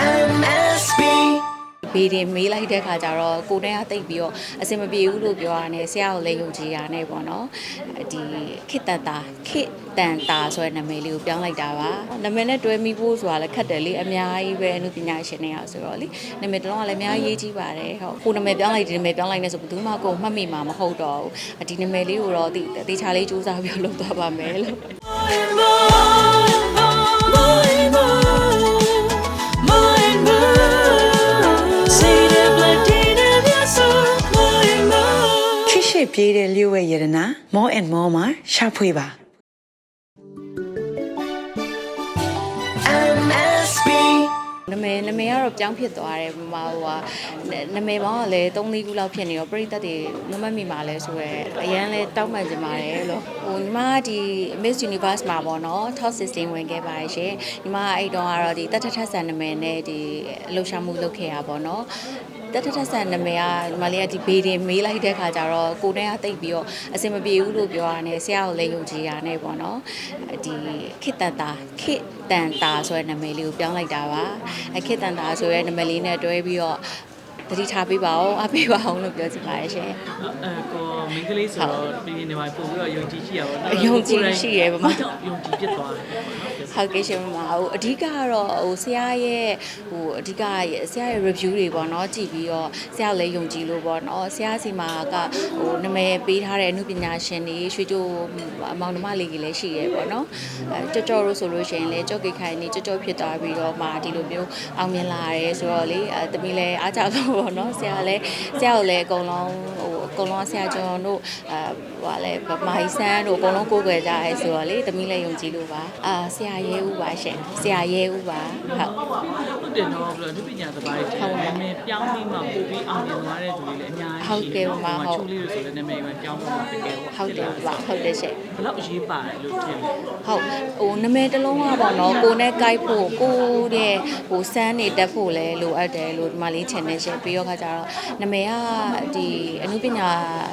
MSB ဘေးတင်မေးလိုက်တဲ့ခါကျတော့ကိုနဲ့ကတိတ်ပြီးတော့အဆင်မပြေဘူးလို့ပြောရတယ်ဆရာကိုလည်းယုံကြည်ရတယ်ပေါ့နော်ဒီခစ်တန်တာခစ်တန်တာဆိုတဲ့နာမည်လေးကိုပြောင်းလိုက်တာပါနာမည်နဲ့တွဲမိဖို့ဆိုတာလည်းခက်တယ်လေအများကြီးပဲအမှုပညာရှင်တွေကဆိုတော့လေနာမည်တစ်လုံးကလည်းအများကြီးရေးကြီးပါတယ်ဟုတ်ကိုနာမည်ပြောင်းလိုက်ဒီနာမည်ပြောင်းလိုက်နေဆိုဘယ်သူမှကိုမှတ်မိမှာမဟုတ်တော့ဘူးဒီနာမည်လေးကိုတော့ဒီတေချာလေးစူးစမ်းပြီးတော့လုပ်သွားပါမယ်လို့ more. ခိရှိပြေးတဲ့လျှို့ဝဲရတနာ more and more မှာရှာဖွေပါ MSB နာမည်နာမည်ကတော့ပြောင်းဖြစ်သွားတယ်ဟိုမှာဟိုဟာနာမည်ပေါင်းကလည်း3-4ခုလောက်ဖြစ်နေတော့ပရိသတ်တွေမမတ်မိမှာလဲဆိုရဲအရန်လဲတောက်မှန်ကြပါတယ်လို့ဟိုညီမကဒီ Miss Universe မှာပေါ့နော် Top 16ဝင်ခဲ့ပါတယ်ရှင်ညီမကအဲ့တုန်းကတော့ဒီတက်ထထဆန်နာမည်နဲ့ဒီလှူရှာမှုလုပ်ခဲ့ရပါပေါ့နော် တက်ထထဆန်နာမည်ကညီမလေးကဒီဘေးတင်မေးလိုက်တဲ့ခါကျတော့ကိုနဲ့ကတိတ်ပြီးတော့အဆင်မပြေဘူးလို့ပြောရတယ်ဆရာကိုလည်းယုံကြည်ရတယ်ပေါ့နော်ဒီခစ်တန်တာခစ်တန်တာဆိုတဲ့နာမည်လေးကိုပြောင်းလိုက်တာပါအခစ်တန်တာဆိုတဲ့နာမည်လေးနဲ့တွဲပြီးတော့တတိထားပေးပါအောင်အပေးပါအောင်လို့ပြောချင်ပါတယ်ရှင်အဲကို မင်းကလေးဆိုတော့ပြည်နေမှာပို့ပြီးတော့ယုံကြည်ရှိရပါတော့ယုံကြည်ရှိရပါမဟုတ်တော့ယုံကြည်ဖြစ်သွားတယ်ပေါ့နော်ဟုတ်ကဲ့ရှင်မဟိုအဓိကကတော့ဟိုဆရာရဲ့ဟိုအဓိကဆရာရဲ့ review တွေပေါ့နော်ကြည့်ပြီးတော့ဆရာကိုလည်းယုံကြည်လို့ပေါ့နော်ဆရာစီမှာကဟိုနာမည်ပေးထားတဲ့အမှုပညာရှင်တွေရွှေချိုအမောင်နှမလေးကြီးလည်းရှိရဲပေါ့နော်အဲကြော့ကြော့လို့ဆိုလို့ရှိရင်လည်းကြော့ကိခိုင်နေကြော့ကြော့ဖြစ်သွားပြီးတော့မှဒီလိုမျိုးအောင်မြင်လာရဲဆိုတော့လေအဲတမီးလည်းအားကြလို့ပေါ့နော်ဆရာလည်းဆရာကိုလည်းအကုန်လုံးဟိုအကုန်လုံးဆရာကျော်တို့အဲဟိုကလည်းဗမာကြီးဆန်းတို့အကုန်လုံးကိုးကွယ်ကြရဲဆိုတော့လေတမီးလည်းယုံကြည်လို့ပါအာဆရာရဲဦးပါရှင်ဆရာရဲဦးပါဟုတ်ဟုတ်တယ်နော်ပြီးတော့ဒီပညာသဘာဝတွေနာမည်ပြောင်းပြီးမှပို့ပြီးအောင်မြင်သွားတဲ့သူတွေလည်းအများကြီးချိုးလေးလို့ဆိုလည်းနာမည်ပဲပြောင်းသွားမှာတကယ်ဟုတ်တယ်ပါဟုတ်တယ်ရှင်ဘယ်တော့အရေးပါတယ်လို့ထင်လဲဟုတ်ဟိုနာမည်တစ်လုံးကပေါ့နော်ကိုနဲ့ကိုက်ဖို့ကိုတဲ့ဟိုစမ်းနေတက်ဖို့လဲလိုအပ်တယ်လို့ဒီမှာလေးချင်နေရှင်ပြီးတော့ခါကျတော့နာမည်ကဒီအနုပညာ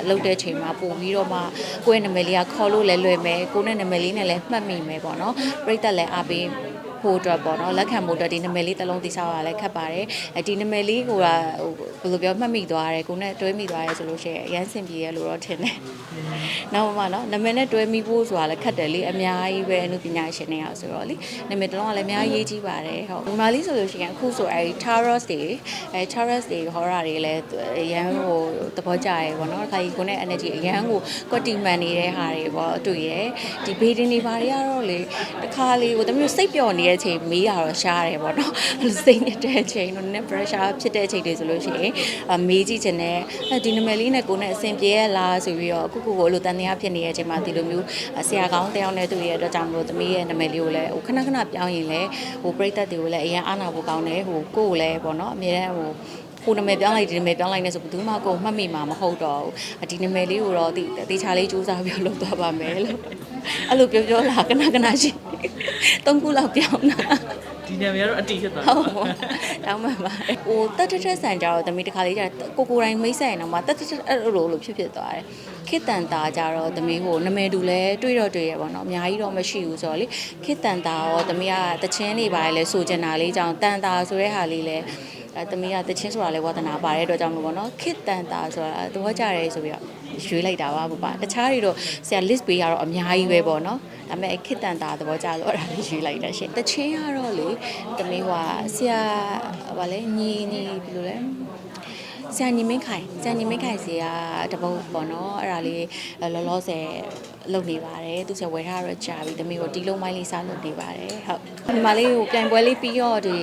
လုပ်တဲ့ချိန်မှာပို့ပြီးတော့မှကိုယ့်ရဲ့နာမည်လေးကခေါ်လို့လဲလွယ်မယ်ကိုနဲ့နာမည်လေးနဲ့လည်းမှတ်မိမယ်ပေါ့နော်ပြိတ္တလည်းအားပေး ဖို့အတွက်ပေါ့နော်လက်ခံဖို့အတွက်ဒီနာမည်လေးတစ်လုံးတိဆောက်ရလဲခက်ပါတယ်အဲဒီနာမည်လေးကိုကဟိုဘယ်လိုပြောမှတ်မိသွားတယ်ကိုနဲ့တွဲမိသွားရဲဆိုလို့ရှိရင်အရန်စင်ပြေရလို့တော့ထင်တယ်နောက်မှနော်နာမည်နဲ့တွဲမိဖို့ဆိုတာလည်းခက်တယ်လေအများကြီးပဲအမှုပညာရှင်တွေကဆိုတော့လေနာမည်တစ်လုံးကလည်းအများကြီးရေးကြီးပါတယ်ဟုတ်ဒီမှာလေးဆိုလို့ရှိရင်အခုဆိုအဲ Taurus တွေအဲ Taurus တွေ horror တွေလည်းအရန်ဟိုသဘောကျရဲပေါ့နော်ခါကြီးကိုနဲ့ energy အရန်ကိုကွက်တီမှန်နေတဲ့ဟာတွေပေါ့တွေ့ရဲဒီဘေးတင်တွေဘာတွေကတော့လေတခါလေးဟိုတမျိုးစိတ်ပျော်နေတဲ့အချိန်မေးရတော့ရှားတယ်ပေါ့နော်စိတ်ညစ်တဲ့အချိန်တော့နည်း pressure ဖြစ်တဲ့အချိန်တွေဆိုလို့ရှိရင်အမေးကြည့်ချင်တယ်ဒီနာမည်လေးနဲ့ကိုနဲ့အဆင်ပြေရလားဆိုပြီးတော့အခုခုကိုလိုတန်တရားဖြစ်နေတဲ့အချိန်မှာဒီလိုမျိုးဆရာကောင်းတယောက်နဲ့တွေ့ရတဲ့အတွက်ကြောင့်မလို့သမီးရဲ့နာမည်လေးကိုလည်းဟိုခဏခဏပြောင်းရင်လည်းဟိုပြိတ္တတွေကိုလည်းအရင်အားနာဖို့ကောင်းတယ်ဟိုကိုကိုလည်းပေါ့နော်အမြဲတမ်းဟိုကိုနာမည်ပြောင်းလိုက်ဒီနာမည်ပြောင်းလိုက်နေဆိုဘယ်သူမှကိုမှတ်မိမှာမဟုတ်တော့ဘူးဒီနာမည်လေးကိုတော့ဒီတေချာလေးစူးစမ်းပြီးလုပ်သွားပါမယ်လို့ အဲ့လိုပြောပြောလာခဏခဏရှိသုံးခုလောက်ပြောင်းတာဒီနာမည်ကတော့အတီးဖြစ်သွားဟုတ်ပါတောင်းမှန်ပါဟိုတက်တက်တက်ဆန်ကြတော့တမီးတစ်ခါလေးကျကိုကိုတိုင်းမိတ်ဆက်ရင်တော့မတက်တက်တက်အဲ့လိုလိုဖြစ်ဖြစ်သွားတယ်ခေတ္တန်တာကြတော့တမီးဟိုနမဲတူလဲတွေးတော့တွေးရပါတော့အများကြီးတော့မရှိဘူးဆိုတော့လေခေတ္တန်တာရောတမီးကတချင်းလေးပါလေဆိုချင်တာလေးကြောင့်တန်တာဆိုတဲ့ဟာလေးလဲအဲတမီးကတချင်းဆိုတာလေဝါသနာပါတဲ့အတွက်ကြောင့်လို့ပေါ့နော်ခေတ္တန်တာဆိုတာသဘောကျတယ်ဆိုပြီးတော့ ရွေးလိုက်တာပါဘူးပါတခြားတွေတော့ဆရာ list ပေးရတော့အများကြီးပဲပေါ့နော်ဒါပေမဲ့ခေတ္တန်တာသဘောကျတော့အဲ့ဒါလေးရွေးလိုက်တာရှင်တချင်းကတော့လေတမီးကဆရာဗာလဲညီညီဘယ်လိုလဲဆရာညီမင်းခိုင်ဆရာညီမင်းခိုင်စီကတပုတ်ပေါ့နော်အဲ့ဒါလေးလောလောဆယ်လုပ်နေပါတယ်သူဆယ်ဝယ်ထားတော့ကြာပြီတမီးကိုတီလုံးမိုင်းလေးစားလုပ်နေပါတယ်ဟုတ်ဒီမှာလေးကိုပြိုင်ပွဲလေးပြီးတော့ဒီ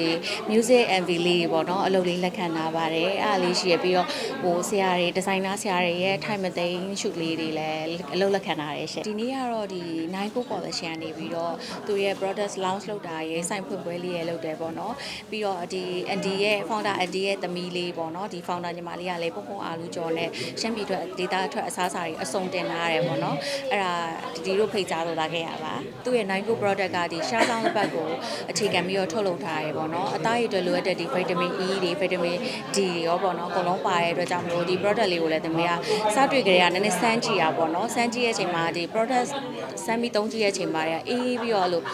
music MV လေးပေါ့နော်အလုပ်လေးလက်ခံထားပါတယ်အဲ့ဒါလေးရှိရပြီးတော့ဟိုဆရာတွေဒီဇိုင်နာဆရာတွေရဲ့ time မသိန်း shoot လေးတွေလည်းအလုပ်လက်ခံထားတယ်ရှင်ဒီနေ့ကတော့ဒီ9 co collection နေပြီးတော့သူရဲ့ product launch လုပ်တာရဲ့စိုင်ဖွင့်ပွဲလေးရဲ့လုပ်တယ်ပေါ့နော်ပြီးတော့ဒီ Andy ရဲ့ founder Andy ရဲ့သမီးလေးပေါ့နော်ဒီ founder ညီမလေးကလည်းပုံပုံအားလူကျော်နဲ့ရှမ်းပြည်အတွက် data အတွက်အစားအစာတွေအစုံတင်လာရတယ်ပေါ့နော်အဲ့ဒါဒီဒီတို့ဖိတ်ကြားလို့လာခဲ့ရပါသူ့ရဲ့ Nike product ကဒီရှားဆောင်လက်ပတ်ကိုအခြေခံပြီးတော့ထုတ်လုပ်ထားရဲပေါ့နော်အသားရည်တွေလိုအပ်တဲ့ဒီ vitamin E တွေ vitamin D တွေရောပေါ့နော်အကုန်လုံးပါတဲ့အတွက်ကြောင့်မလို့ဒီ product လေးကိုလည်းသမီးကစတွေ့ကြရတာနည်းနည်းစမ်းကြည့်ရပေါ့နော်စမ်းကြည့်ရဲ့အချိန်မှာဒီ product စမ်းပြီးသုံးကြည့်ရဲ့အချိန်မှာအေးပြီးတော့လို့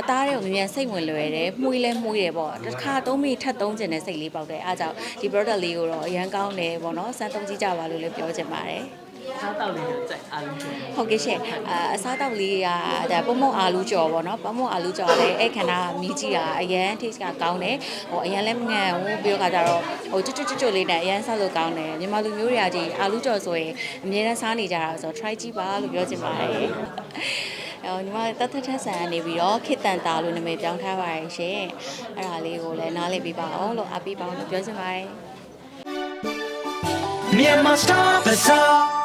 အသားတွေကိုမြန်မြန်စိတ်ဝင်လွယ်တယ်မှုေးလဲမှုေးတယ်ပေါ့တစ်ခါသုံးပြီးထပ်သုံးကျင်တဲ့စိတ်လေးပေါက်တယ်အားကြောင့်ဒီ product လေးကိုတော့အရန်ကောင်းတယ်ပေါ့နော်စမ်းသုံးကြည့်ကြပါလို့လည်းပြောချင်ပါတယ် စားတောက်လေးကိုကြိုက်အားလုံးကျဟုတ်ကဲ့ရှင့်အအစားတောက်လေးကဒါပုံမုံအာလူကြော်ပေါ့နော်ပုံမုံအာလူကြော်လည်းအဲ့ခန္ဓာမီးကြီးကအရန် taste ကကောင်းတယ်ဟိုအရန်လည်းမငန်ဘူးပြီးတော့ခါကျတော့ဟိုကျွတ်ကျွတ်ကျွတ်လေးနဲ့အရန်ဆောက်လို့ကောင်းတယ်မြန်မာလူမျိုးတွေကဒီအာလူကြော်ဆိုရင်အများနဲ့စားနေကြတာဆိုတော့ try ကြည့်ပါလို့ပြောချင်ပါတယ်အော်ညီမတတ်တတ်ထက်ဆန်ကနေပြီးတော့ခေတ္တန်တာလို့နာမည်ပြောင်းထားပါရဲ့ရှင်အဲ့ဒါလေးကိုလည်းနားလည်ပေးပါအောင်လို့အားပေးပါအောင်လို့ပြောချင်ပါတယ် Myanmar Star Bazaar